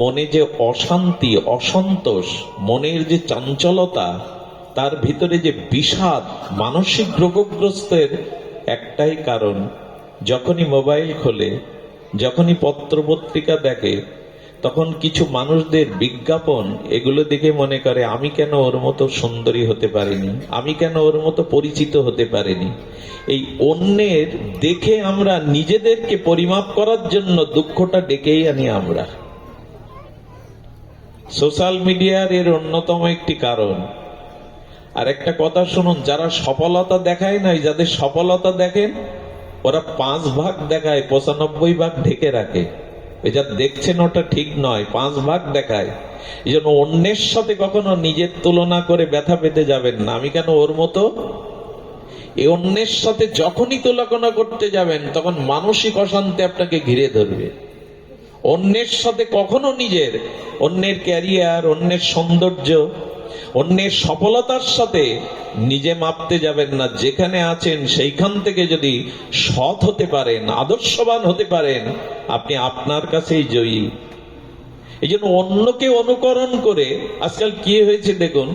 মনে যে অশান্তি, অসন্তোষ, মনের যে চঞ্চলতা, তার ভিতরে যে বিষাদ, মানসিক রোগগ্রস্তের একটাই কারণ, যখনই মোবাইল খোলে, যখনই পত্রপত্রিকা দেখে, তখন কিছু মানুষদের বিজ্ঞাপন, এগুলো দেখে মনে করে, আমি কেন ওর মতো সুন্দরী হতে পারিনি? আমি কেন ওর মতো পরিচিত হতে পারিনি? এই অন্যের দেখে আমরা নিজেদেরকে পরিমাপ করার জন্য দুঃখটা ডেকেই আনি আমরা। সোশ্যাল মিডিয়ার এর অন্যতম একটি কারণ। আর একটা কথা শুনুন, যারা সফলতা দেখায় নাই, যাদের সফলতা দেখেন, ওরা পাঁচ ভাগ দেখায়, পঁচানব্বই ভাগ ঢেকে রাখে। ওই যা দেখছেন, ওটা ঠিক নয়, পাঁচ ভাগ দেখায়। এই জন্য অন্যের সাথে কখনো নিজের তুলনা করে ব্যথা পেতে যাবেন না। আমি কেন ওর মতো? এই অন্যের সাথে যখনই তুলনা করতে যাবেন, তখন মানসিক অশান্তি আপনাকে ঘিরে ধরবে। অন্যের সাথে কখনো নিজের, অন্যের ক্যারিয়ার, অন্যের সৌন্দর্য, অন্যের সফলতার সাথে নিজে মাপতে যাবেন না। যেখানে আছেন, সেইখান থেকে যদি সৎ হতে পারেন, আদর্শবান হতে পারেন, আপনি আপনার কাছেই জয়ী। এই জন্য অন্যকে অনুকরণ করে আজকাল কি হয়েছে দেখুন,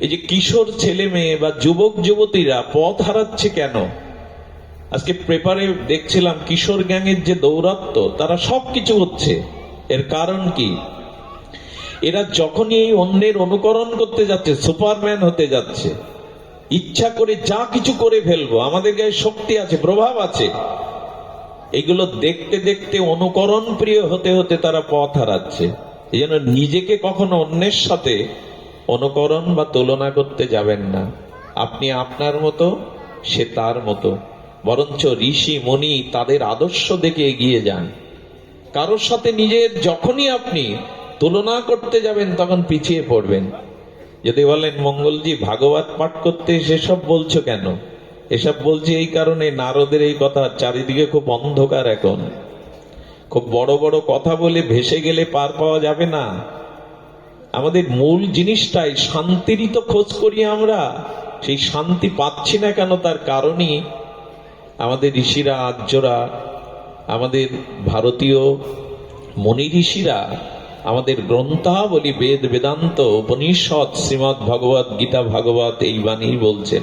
এই যে কিশোর ছেলে মেয়ে বা যুবক যুবতীরা পথ হারাচ্ছে কেন? আজকে পেপারে দেখছিলাম কিশোর গ্যাংয়ের যে দৌরাত্ম, তারা সবকিছু হচ্ছে। এর কারণ কি? এরা যখনই এই অন্যের অনুকরণ করতে যাচ্ছে সুপারম্যান হতে যাচ্ছে, ইচ্ছা করে যা কিছু করে ফেলব, আমাদের গায়ে শক্তি আছে, প্রভাব আছে, এগুলো দেখতে দেখতে অনুকরণ প্রিয় হতে হতে তারা পথ হারাচ্ছে। এই জন্য নিজেকে কখনো অন্যের সাথে অনুকরণ বা তুলনা করতে যাবেন না। আপনি আপনার মতো, সে তার মতো। বরঞ্চ ঋষি, মুনি তাদের আদর্শ দেখে এগিয়ে যান। কারোর সাথে নিজের যখনই আপনি তুলনা করতে যাবেন, তখন পিছিয়ে পড়বেন। যদি বলেন, মঙ্গলজি, ভাগবত পাঠ করতে সেসব বলছো কেন? এসব বলছি এই কারণে নারদের এই কথা চারিদিকে খুব অন্ধকার এখন। খুব বড় বড় কথা বলে ভেসে গেলে পার পাওয়া যাবে না। আমাদের মূল জিনিসটাই শান্তিরই তো খোঁজ করি আমরা। সেই শান্তি পাচ্ছি না কেন তার কারণই আমাদের ঋষিরা, আর্যরা, আমাদের ভারতীয় মনি ঋষিরা, আমাদের গ্রন্থাবলী বেদ, বেদান্ত, উপনিষদ শ্রীমৎ ভগবত গীতা, ভাগবত এই বাণী বলছেন।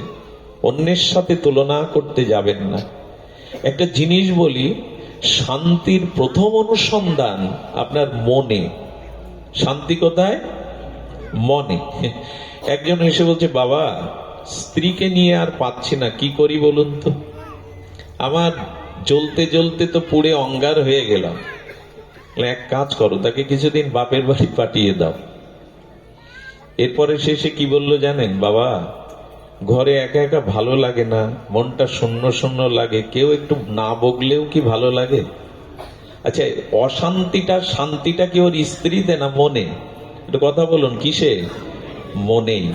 অন্যের সাথে তুলনা করতে যাবেন না। একটা জিনিস বলি, শান্তির প্রথম অনুসন্ধান আপনার মনে। শান্তি কোথায়? মনে। একজন এসে বলছে, বাবা, স্ত্রীকে নিয়ে আর পাচ্ছি না, কি করি বলুন তো? আমার জ্বলতে জ্বলতে তো পুড়ে অঙ্গার হয়ে গেলাম। এক কাজ করো, তাকে কিছুদিন বাপের বাড়ি পাঠিয়ে দাও। এরপরে শেষে কি বলল জানেন, বাবা, ঘরে একা একা ভালো লাগে না, মনটা শূন্য শূন্য লাগে, কেউ একটু না বগলেও কি ভালো লাগে? আচ্ছা অশান্তিটা, শান্তিটা কি ওর স্ত্রীতে না মনে? একটু কথা বলুন, কিসে? মনেই।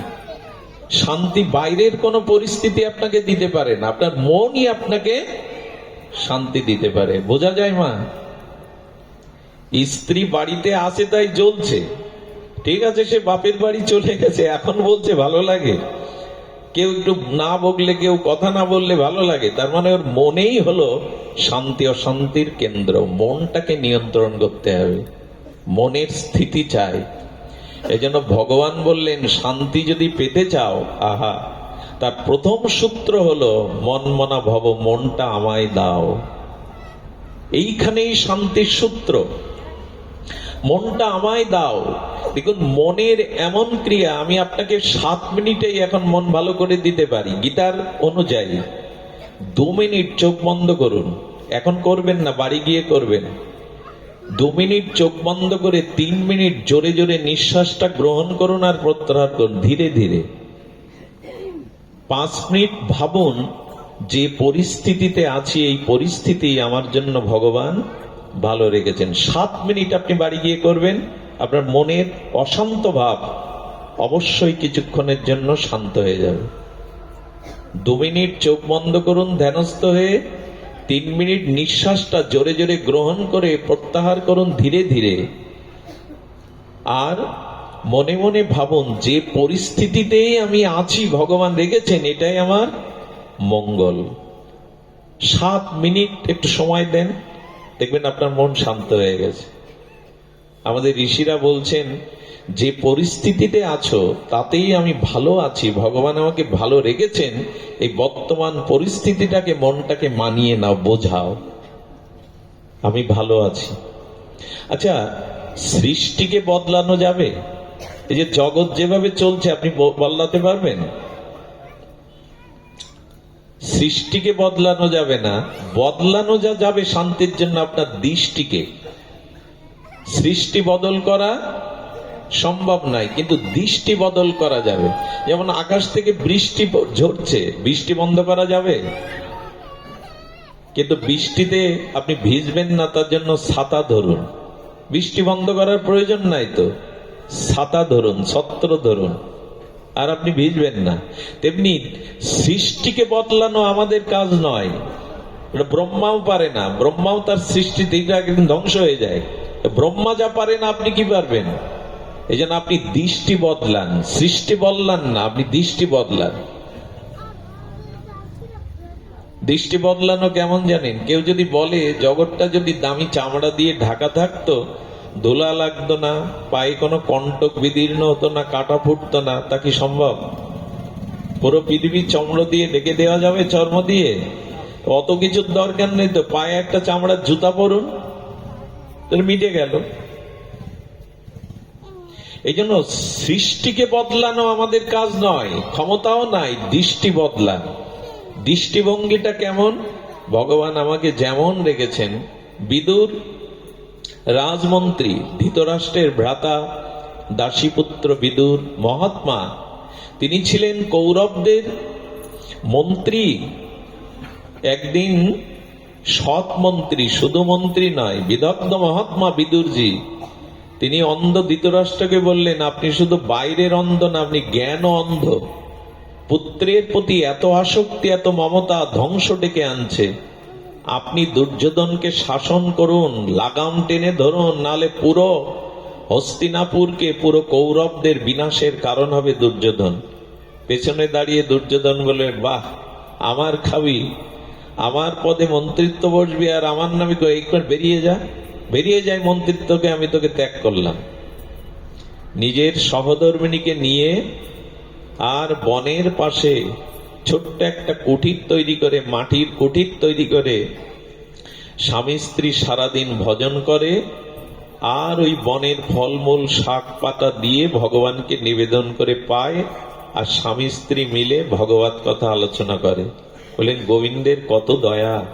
শান্তি বাইরের কোনো পরিস্থিতি আপনাকে দিতে পারে না। আপনার মনই আপনাকে শান্তি দিতে পারে। বোঝা যায় মা? স্ত্রী বাড়িতে আছে তাই জ্বলছে। ঠিক আছে, সে বাপের বাড়ি চলে গেছে, এখন বলছে ভালো লাগে। কেউ একটু না বকলে, কেউ কথা না বললে ভালো লাগে। তার মানে ওর মনেই হলো শান্তি অশান্তির কেন্দ্র। মনটাকে নিয়ন্ত্রণ করতে হবে। মনের স্থিতি চাই। এজন্য ভগবান বললেন, শান্তি যদি পেতে চাও, আহা তার প্রথম সূত্র হলো মন মনা ভব, মনটা আমায় দাও। এইখানেই শান্তির সূত্র। মনটা আমায় দাও। দেখুন, মনের এমন ক্রিয়া, আমি আপনাকে সাত মিনিটেই এখন মন ভালো করে দিতে পারি, গীতার অনুযায়ী। দু মিনিট চোখ বন্ধ করুন। এখন করবেন না, বাড়ি গিয়ে করবেন। দু মিনিট চোখ বন্ধ করে তিন মিনিট জোরে জোরে নিঃশ্বাসটা গ্রহণ করুন আর প্রত্যাহার করুন ধীরে ধীরে। পাঁচ মিনিট ভাবুন যে পরিস্থিতিতে আছি, এই পরিস্থিতি আমার জন্য ভগবান ভালো রেখেছেন। সাত মিনিট আপনি বাড়ি গিয়ে করবেন, আপনার মনের অশান্ত ভাব অবশ্যই কিছুক্ষণের জন্য শান্ত হয়ে যাবে। দু মিনিট চোখ বন্ধ করুন, ধ্যানস্থ হয়ে তিন মিনিট নিঃশ্বাসটা জোরে জোরে গ্রহণ করে প্রত্যাহার করুন ধীরে ধীরে। আর মনে মনে ভাবুন, যে পরিস্থিতিতেই আমি আছি, ভগবান রেখেছেন এটাই আমার মঙ্গল। সাত মিনিট একটু সময় দেন, দেখবেন আপনার মন শান্ত হয়ে গেছে। আমাদের ঋষিরা বলছেন যে পরিস্থিতিতে আছো, তাতেই আমি ভালো আছি। ভগবান আমাকে ভালো রেখেছেন, এই বর্তমান পরিস্থিতিটাকে, মনটাকে মানিয়ে নাও, বোঝাও। আমি ভালো আছি। আচ্ছা সৃষ্টিকে বদলানো যাবে? এই যে জগৎ যেভাবে চলছে, আপনি বদলাতে পারবেন? সৃষ্টিকে বদলানো যাবে না। বদলানো যা যাবে, শান্তির জন্য আপনার দৃষ্টিকে। সৃষ্টি বদল করা সম্ভব নয়, কিন্তু দৃষ্টি বদল করা যাবে। যেমন আকাশ থেকে বৃষ্টি ঝরছে, বৃষ্টি বন্ধ করা যাবে। কিন্তু বৃষ্টিতে আপনি ভিজবেন না, তার জন্য ছাতা ধরুন। বৃষ্টি বন্ধ করার প্রয়োজন নাই তো। ছাতা ধরুন, ছত্র ধরুন, আর আপনি ভিজবেন না। তেমনি সৃষ্টিকে বদলানো আমাদের কাজ নয়। ব্রহ্মাও পারে না। ব্রহ্মাও তার সৃষ্টি একদিন ধ্বংস হয়ে যায়। ব্রহ্মা যা পারে না আপনি কি পারবেন? এই জন্য আপনি দৃষ্টি বদলান, সৃষ্টি বদলান না, আপনি দৃষ্টি বদলান। দৃষ্টি বদলানো কেমন জানেন? কেউ যদি বলে, জগৎটা যদি দামি চামড়া দিয়ে ঢাকা থাকতো, ধুলা লাগতো না, পায়ে কোনো কণ্টক বিদীর্ণ হতো না, কাটা ফুটতো না, তা কি সম্ভব? পুরো পৃথিবী চমড়ো দিয়ে ডেকে দেওয়া যাবে চর্ম দিয়ে? অত কিছুর দরকার নেই তো, পায়ে একটা চামড়ার জুতা পরুন মিটে গেল। এই জন্য সৃষ্টিকে বদলানো আমাদের কাজ নয়, ক্ষমতাও নাই, দৃষ্টি বদলান। দৃষ্টিভঙ্গিটা কেমন? ভগবান আমাকে যেমন রেখেছেন, বিদুর, রাজমন্ত্রী, ধৃতরাষ্ট্রের ভ্রাতা, দাসীপুত্র বিদুর, মহাত্মা, তিনি ছিলেন কৌরবদের মন্ত্রী। একদিন সৎ মন্ত্রী শুধু মন্ত্রী নয়, বিদগ্ধ মহাত্মা বিদুরজি তিনি অন্ধ ধৃতরাষ্ট্রকে বললেন, আপনি শুধু বাইরের অন্ধ না, আপনি জ্ঞান অন্ধ। পুত্রের প্রতি এত আসক্তি, এত মমতা ধ্বংস ডেকে আনছে। আপনি দুর্যোধনকে শাসন করুন, লাগাম টেনে ধরুন, নালে পুরো হস্তিনাপুরকে, পুরো কৌরবদের বিনাশের কারণ হবে দুর্যোধন। পেছনে দাঁড়িয়ে দুর্যোধন বলে বাহ, আমার খাবি। আমার পদে মন্ত্রিত্ব বসবি আর আমার নামে একবার বেরিয়ে যা। বেরিয়ে যায় মন্ত্রিত্বকে আমি তোকে ত্যাগ করলাম। নিজের সহধর্মিনীকে নিয়ে আর বনের পাশে ছোট্ট একটা কুঠির তৈরি করে, মাটির কুঠির তৈরি করে, স্বামী স্ত্রী সারাদিন ভজন করে, আর ওই বনের ফলমূল, শাক পাতা দিয়ে ভগবানকে নিবেদন করে পায়, আর স্বামী স্ত্রী মিলে ভগবত কথা আলোচনা করে। বলেন, গোবিন্দের কত দয়া।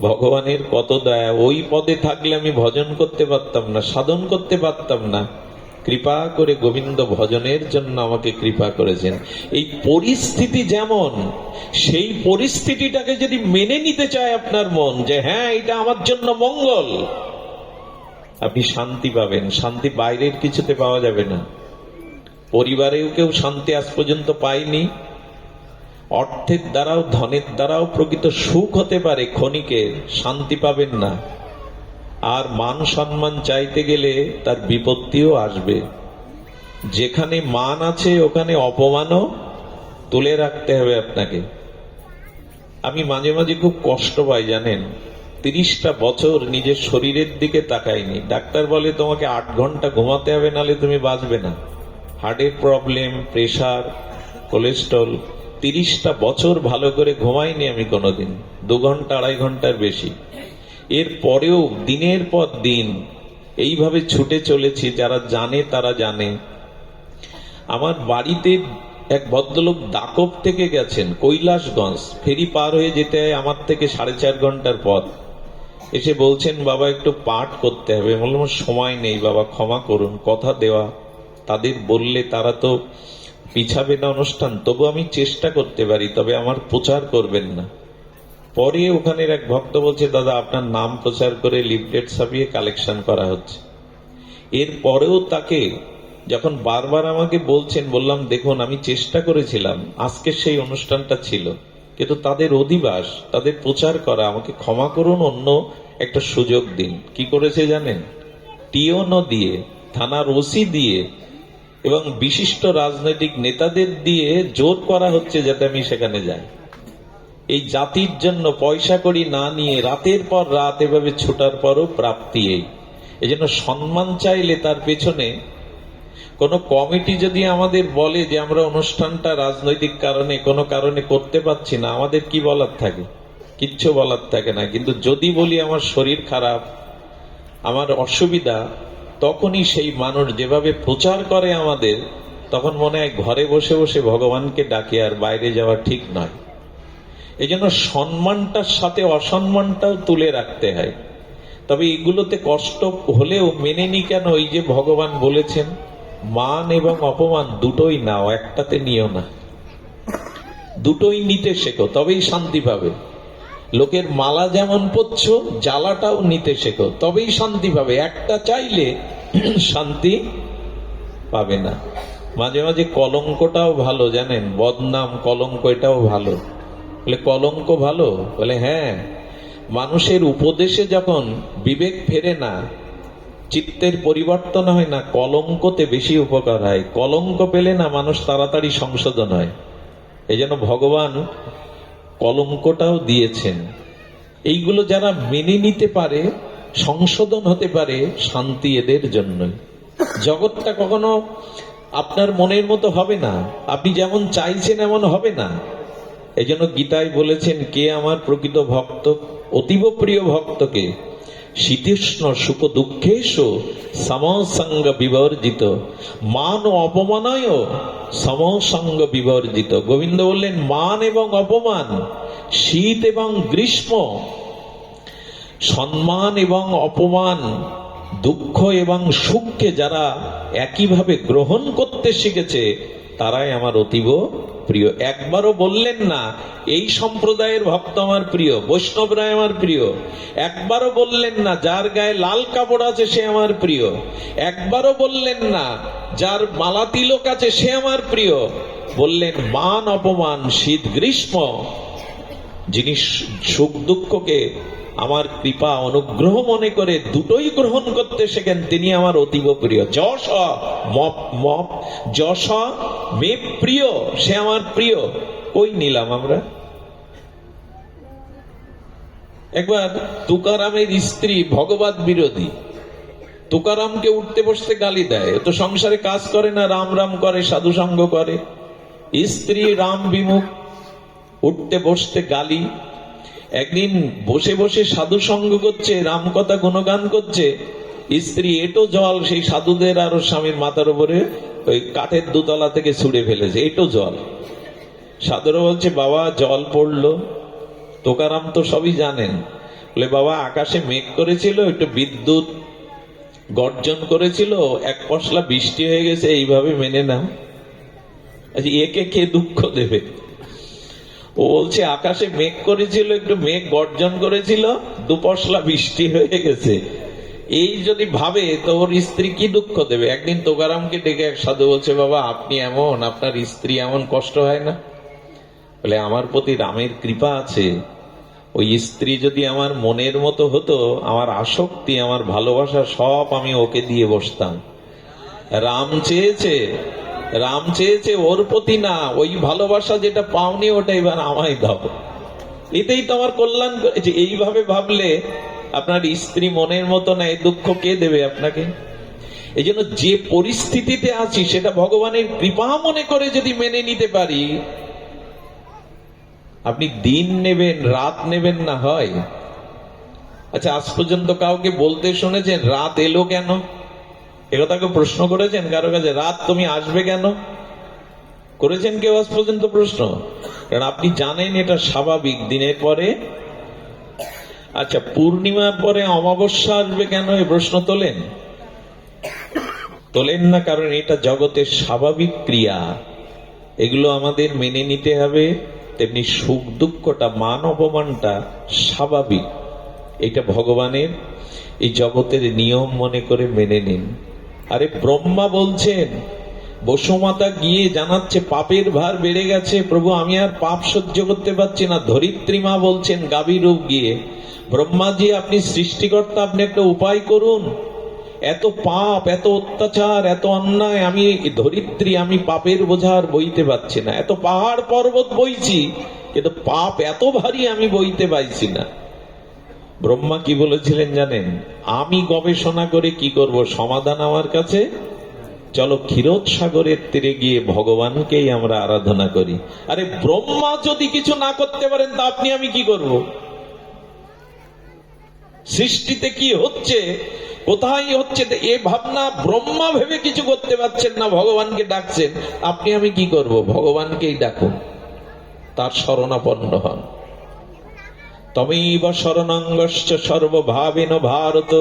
ভগবানের কত দয়া ওই পদে থাকলে আমি ভজন করতে পারতাম না, সাধন করতে পারতাম না। কৃপা করে গোবিন্দ ভজনের জন্য আমাকে কৃপা করেছেন। এই পরিস্থিতি যেমন, সেই পরিস্থিতিটাকে যদি মেনে নিতে চায় আপনার মন যে হ্যাঁ এটা আমার জন্য মঙ্গল, আপনি শান্তি পাবেন। শান্তি বাইরের কিছুতে পাওয়া যাবে না। পরিবারেও কেউ শান্তি আজ পর্যন্ত পায়নি। অর্থের দ্বারাও, ধনের দ্বারাও প্রকৃত সুখ হতে পারে ক্ষণিকের শান্তি পাবেন না। আর মান সম্মান চাইতে গেলে তার বিপত্তিও আসবে। যেখানে মান আছে, ওখানে অপমানও তুলে রাখতে হবে আপনাকে। আমি মাঝে মাঝে খুব কষ্ট পাই, জানেন? তিরিশটা বছর নিজের শরীরের দিকে তাকাইনি। ডাক্তার বলে, তোমাকে আট ঘণ্টা ঘুমাতে হবে নালে তুমি বাঁচবে না। হার্টের প্রবলেম, প্রেশার, কোলেস্ট্রল তিরিশটা বছর ভালো করে ঘুমাইনি আমি কোনোদিন। দু ঘণ্টা, আড়াই ঘণ্টার বেশি। এর পরেও দিনের পর দিন এইভাবে ছুটে চলেছি, যারা জানে তারা জানে। আমার বাড়িতে এক ভদ্রলোক দাকব থেকে গেছেন, কৈলাসগঞ্জ। ফেরি পার হয়ে যেতে আমার থেকে সাড়ে চার ঘণ্টার পথ। এসে বলছেন, বাবা, একটু পাঠ করতে হবে। বললাম, সময় নেই বাবা, ক্ষমা করুন। কথা দেওয়া তাদের বললে তারা তো পিছাবে না অনুষ্ঠান, তবু আমি চেষ্টা করতে পারি, তবে আমার প্রচার করবেন না। পরে ওখানের এক ভক্ত বলছে, দাদা, আপনার নাম প্রচার করে লিফলেট ছাপিয়ে কালেকশন করা হচ্ছে। এর পরেও তাকে যখন বারবার আমাকে বলছেন, বললাম, দেখুন, আমি চেষ্টা করেছিলাম, আজকে সেই অনুষ্ঠানটা ছিল, কিন্তু তাদের অধিবাস, তাদের প্রচার করা, আমাকে ক্ষমা করুন, অন্য একটা সুযোগ দিন। কি করেছে জানেন? টিওনো দিয়ে, থানার ওসি দিয়ে এবং বিশিষ্ট রাজনৈতিক নেতাদের দিয়ে জোর করা হচ্ছে যাতে আমি সেখানে যাই। এই জাতির জন্য পয়সা করি না নিয়ে রাতের পর রাত এভাবে ছোটার পরও প্রাপ্তি এই জন্য সম্মান চাইলে তার পেছনে কোন কমিটি যদি আমাদের বলে যে আমরা অনুষ্ঠানটা রাজনৈতিক কারণে কোনো কারণে করতে পারছি না, আমাদের কি বলার থাকে? কিচ্ছু বলার থাকে না। কিন্তু যদি বলি আমার শরীর খারাপ, আমার অসুবিধা তখনই সেই মানুষ যেভাবে প্রচার করে আমাদের, তখন মনে হয় ঘরে বসে বসে ভগবানকে ডাকে আর বাইরে যাওয়া ঠিক নয়। এই জন্য সম্মানটার সাথে অসম্মানটাও তুলে রাখতে হয়। তবে এগুলোতে কষ্ট হলেও মেনে নি কেন ওই যে ভগবান বলেছেন, মান এবং অপমান দুটোই নাও, একটাতে নিও না। দুটোই নিতে শেখো, তবেই শান্তি পাবে। লোকের মালা যেমন পড়ছ জ্বালাটাও নিতে শেখো। তবেই শান্তি পাবে। একটা চাইলে শান্তি পাবে না। মাঝে মাঝে কলঙ্কটাও ভালো, জানেন? বদনাম, কলঙ্ক, এটাও ভালো। বলে, কলঙ্ক ভালো? বলে হ্যাঁ। মানুষের উপদেশে যখন বিবেক ফেরে না, চিত্তের পরিবর্তন হয় না, কলঙ্কতে বেশি উপকার হয়। কলঙ্ক পেলে না মানুষ তাড়াতাড়ি সংশোধন হয়। এই জন্য ভগবান কলঙ্কটাও দিয়েছেন। এইগুলো যারা মেনে নিতে পারে, সংশোধন হতে পারে, শান্তি এদের জন্য জগৎটা কখনো আপনার মনের মতো হবে না। আপনি যেমন চাইছেন এমন হবে না। এই জন্য গীতায় বলেছেন, কে আমার প্রকৃত ভক্ত? অতীব প্রিয় ভক্তকে শীতৃষ্ণ সুখ দুঃখেশ সমসঙ্গ বিবর্জিত মান ও অপমানয় সমসঙ্গ বিবর্জিত গোবিন্দ বললেন, মান এবং অপমান, শীত এবং গ্রীষ্ম সম্মান এবং অপমান, দুঃখ এবং সুখকে যারা একইভাবে গ্রহণ করতে শিখেছে তারাই আমার অতীব প্রিয়। একবারও বললেন না, এই সম্প্রদায়ের ভক্ত আমার প্রিয়, বৈষ্ণবরাই আমার প্রিয়। একবারও বললেন না, যার গায়ে লাল কাপড় আছে সে আমার প্রিয়। একবারও বললেন না, যার মালা তিলক আছে সে আমার প্রিয়। বললেন, মান অপমান, শীত গ্রীষ্ম। যিনি সুখ দুঃখকে আমার কৃপা অনুগ্রহ মনে করে দুটোই গ্রহণ করতে শেখেন। তিনি আমার অতীব প্রিয়। যশ মপ মপ যশ মে প্রিয়, সে আমার প্রিয়। কই নিলাম আমরা? একবার তুকারামের স্ত্রী ভগবত বিরোধী। তুকারামকে উঠতে বসতে গালি দেয়। তো সংসারে কাজ করে না, রাম রাম করে, সাধু সঙ্গ করে। স্ত্রী রাম বিমুখ, উঠতে বসতে গালি একদিন বসে বসে সাধু সঙ্গ করছে, রাম কথা গুণগান করছে। স্ত্রী এটো জল, সেই সাধুদের আর স্বামীর মাথার উপরে ওই কাঠের দুতলা থেকে ছুড়ে ফেলেছে, এটো জল। সাধুরা বলছে, বাবা, জল পড়ল। তোকারাম তো সবই জানেন। বলে, বাবা, আকাশে মেঘ করেছিল, একটু বিদ্যুৎ গর্জন করেছিল, এক পশলা বৃষ্টি হয়ে গেছে, এইভাবে মেনে নাও। আচ্ছা একে কে দুঃখ দেবে? ও বলছে, আকাশে মেঘ করেছিল, একটু মেঘ গর্জন করেছিল, দুপশলা বৃষ্টি হয়ে গেছে। এই যদি ভাবে, তো ওর স্ত্রী কি দুঃখ দেবে? একদিন তোকারামকে ডেকে এক সাধু বলছে, বাবা, আপনি এমন, আপনার স্ত্রী এমন কষ্ট হয় না? বলে, আমার প্রতি রামের কৃপা আছে। ওই স্ত্রী যদি আমার মনের মতো হতো, আমার আসক্তি, আমার ভালোবাসা সব আমি ওকে দিয়ে বসতাম। রাম চেয়েছে রাম চেয়েছে ওর প্রতি না, ওই ভালোবাসা যেটা পাওনি ওটা এবার আমায় দাও। এতেই তো আমার কল্যাণ করেছে এইভাবে ভাবলে আপনার স্ত্রী মনের মতো না এই দুঃখ কে দেবে আপনাকে? এই জন্য যে পরিস্থিতিতে আছি, সেটা ভগবানের কৃপা মনে করে যদি মেনে নিতে পারি, আপনি দিন নেবেন, রাত নেবেন না হয়। আচ্ছা আজ পর্যন্ত কাউকে বলতে শুনেছেন, রাত এলো কেন? একথা কেউ প্রশ্ন করেছেন কারও কাছে, রাত তুমি আসবে কেন? করেছেন কেউ আজ পর্যন্ত প্রশ্ন? কারণ আপনি জানেন এটা স্বাভাবিক, দিনের পরে। আচ্ছা পূর্ণিমার পরে অমাবস্যা আসবে কেন? এই প্রশ্ন তোলেন? তোলেন না, কারণ এটা জগতের স্বাভাবিক ক্রিয়া। এগুলো আমাদের মেনে নিতে হবে। তেমনি সুখ দুঃখটা, মান অপমানটা স্বাভাবিক। এটা ভগবানের এই জগতের নিয়ম মনে করে মেনে নিন। আরে ব্রহ্মা বলছেন, বসুমাতা গিয়ে জানাচ্ছে পাপের ভার বেড়ে গেছে, প্রভু আমি আর পাপ সহ্য করতে পারছি না। ধরিত্রী মা বলছেন গাভী রূপ গিয়ে, ব্রহ্মাজি আপনি সৃষ্টিকর্তা, আপনি একটা উপায় করুন। এত পাপ, এত অত্যাচার, এত অন্যায়, আমি ধরিত্রী, আমি পাপের বোঝার বইতে পারছি না। এত পাহাড় পর্বত বইছি, কিন্তু পাপ এত ভারী আমি বইতে পাইছি না। ব্রহ্মা কি বলেছিলেন জানেন? আমি গবেষণা করে কি করব, সমাধান আমার কাছে? চলো ক্ষীরোদ সাগরের তীরে গিয়ে ভগবানকেই আমরা আরাধনা করি। আরে ব্রহ্মা যদি কিছু না করতে পারেন, তা আপনি আমি কি করব? সৃষ্টিতে কি হচ্ছে, কোথায় হচ্ছে এ ভাবনা ব্রহ্মা ভেবে কিছু করতে পারছেন না, ভগবানকে ডাকছেন। আপনি আমি কি করব? ভগবানকেই ডাকুন। তার শরণাপন্ন হন। তমেব শরণাঙ্গশ্চ সর্বভাবেন ভারত,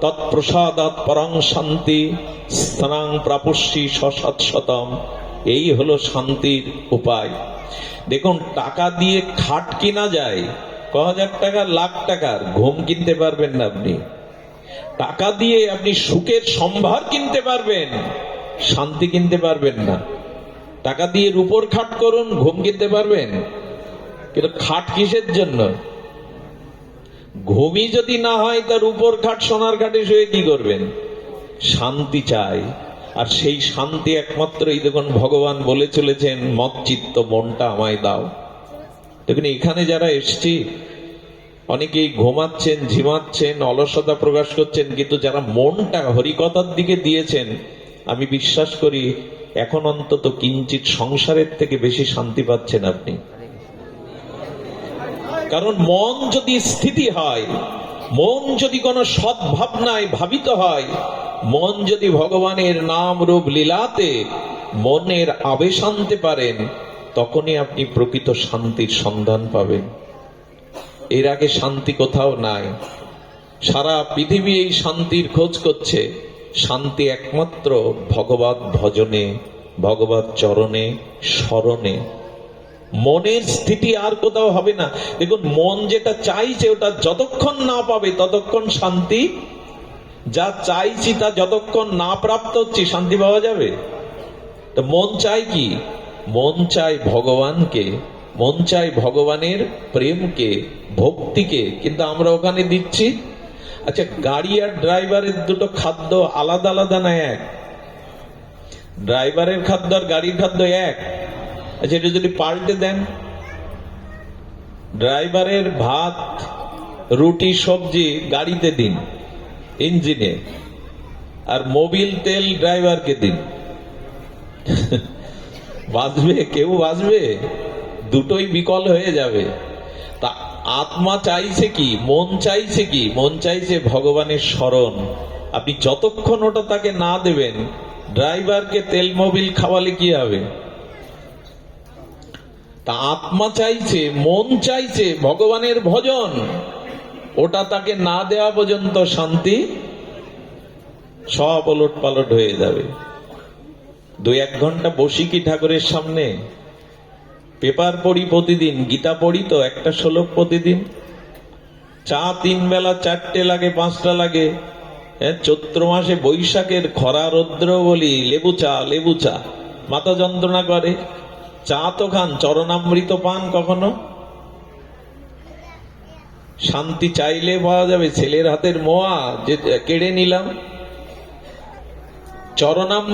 তৎপ্রসাদাৎ পরং শান্তি, স্থানাং প্রাপস্যি সশতম এই হলো শান্তির উপায়। দেখুন, টাকা দিয়ে খাট কিনা যায় ক হাজার টাকা, লাখ টাকার, ঘুম কিনতে পারবেন না আপনি। টাকা দিয়ে আপনি সুখের সম্ভার কিনতে পারবেন, শান্তি কিনতে পারবেন না। টাকা দিয়ে রূপর খাট করুন, ঘুম কিনতে পারবেন কিন্তু খাট কিসের জন্য? ঘুমই যদি না হয়, তার উপর খাট, সোনার খাটে শুয়ে কি করবেন? শান্তি চাই। আর সেই শান্তি একমাত্র এই দেখুন, ভগবান বলে চলেছেন, মত চিত্ত মনটা আমায় দাও। দেখুন, এখানে যারা এসছি, অনেকেই ঘুমাচ্ছেন, ঝিমাচ্ছেন, অলসতা প্রকাশ করছেন, কিন্তু যারা মনটা হরিকথার দিকে দিয়েছেন, আমি বিশ্বাস করি, এখন অন্তত কিঞ্চিত সংসারের থেকে বেশি শান্তি পাচ্ছেন আপনি। কারণ মন যদি স্থিতি হয়, মন যদি কোনো সদ্ভাবনায় ভাবিত হয়, মন যদি ভগবানের নাম রূপ লীলাতে মনের আবেশ আনতে পারেন, তখনই আপনি প্রকৃত শান্তির সন্ধান পাবেন। এর আগে শান্তি কোথাও নাই। সারা পৃথিবী এই শান্তির খোঁজ করছে। শান্তি একমাত্র ভগবত ভজনে, ভগবত চরণে, স্মরণে। মনের স্থিতি আর কোথাও হবে না। দেখুন, মন যেটা চাইছে ওটা যতক্ষণ না পাবে, ততক্ষণ শান্তি। যা চাইছি তা যতক্ষণ না প্রাপ্ত হচ্ছে, শান্তি পাওয়া যাবে? তো মন চাই কি? মন চাই ভগবানকে, মন চাই ভগবানের প্রেমকে, ভক্তিকে। কিন্তু আমরা ওখানে দিচ্ছি আচ্ছা গাড়ি আর ড্রাইভারের দুটো খাদ্য আলাদা আলাদা না এক? ড্রাইভারের খাদ্য আর গাড়ির খাদ্য এক? আচ্ছা এটা যদি পাল্টে দেন, ড্রাইভারের ভাত, রুটি, সবজি গাড়িতে দিন, ইঞ্জিনে, আর মোবিল তেল ড্রাইভারকে দিন। বাঁচবে, কেউ বাঁচবে, দুটোই বিকল হয়ে যাবে। তা আত্মা চাইছে কি, মন চাইছে কি? মন চাইছে ভগবানের স্মরণ আপনি যতক্ষণ ওটা তাকে না দেবেন, ড্রাইভারকে তেল, মোবিল খাওয়ালে কি হবে? তা আত্মা চাইছে, মন চাইছে ভগবানের ভজন। ওটা তাকে না দেওয়া পর্যন্ত শান্তি সব ওলট পালট হয়ে যাবে। দুই এক ঘণ্টা বসি কি ঠাকুরের সামনে? পেপার পড়ি প্রতিদিন, গীতা পড়ি তো, একটা শ্লোক প্রতিদিন। চা তিন বেলা চারটে লাগে, পাঁচটা লাগে। হ্যাঁ চৈত্র মাসে বৈশাখের খরা রৌদ্র বলি, লেবু চা লেবু চা। মাথা যন্ত্রণা করে। চা তো খান চরণামৃত পান কখনো? শান্তি চাইলে পাওয়া যাবে, ছেলের হাতের মোয়া যে কেড়ে নিলাম। চরণাম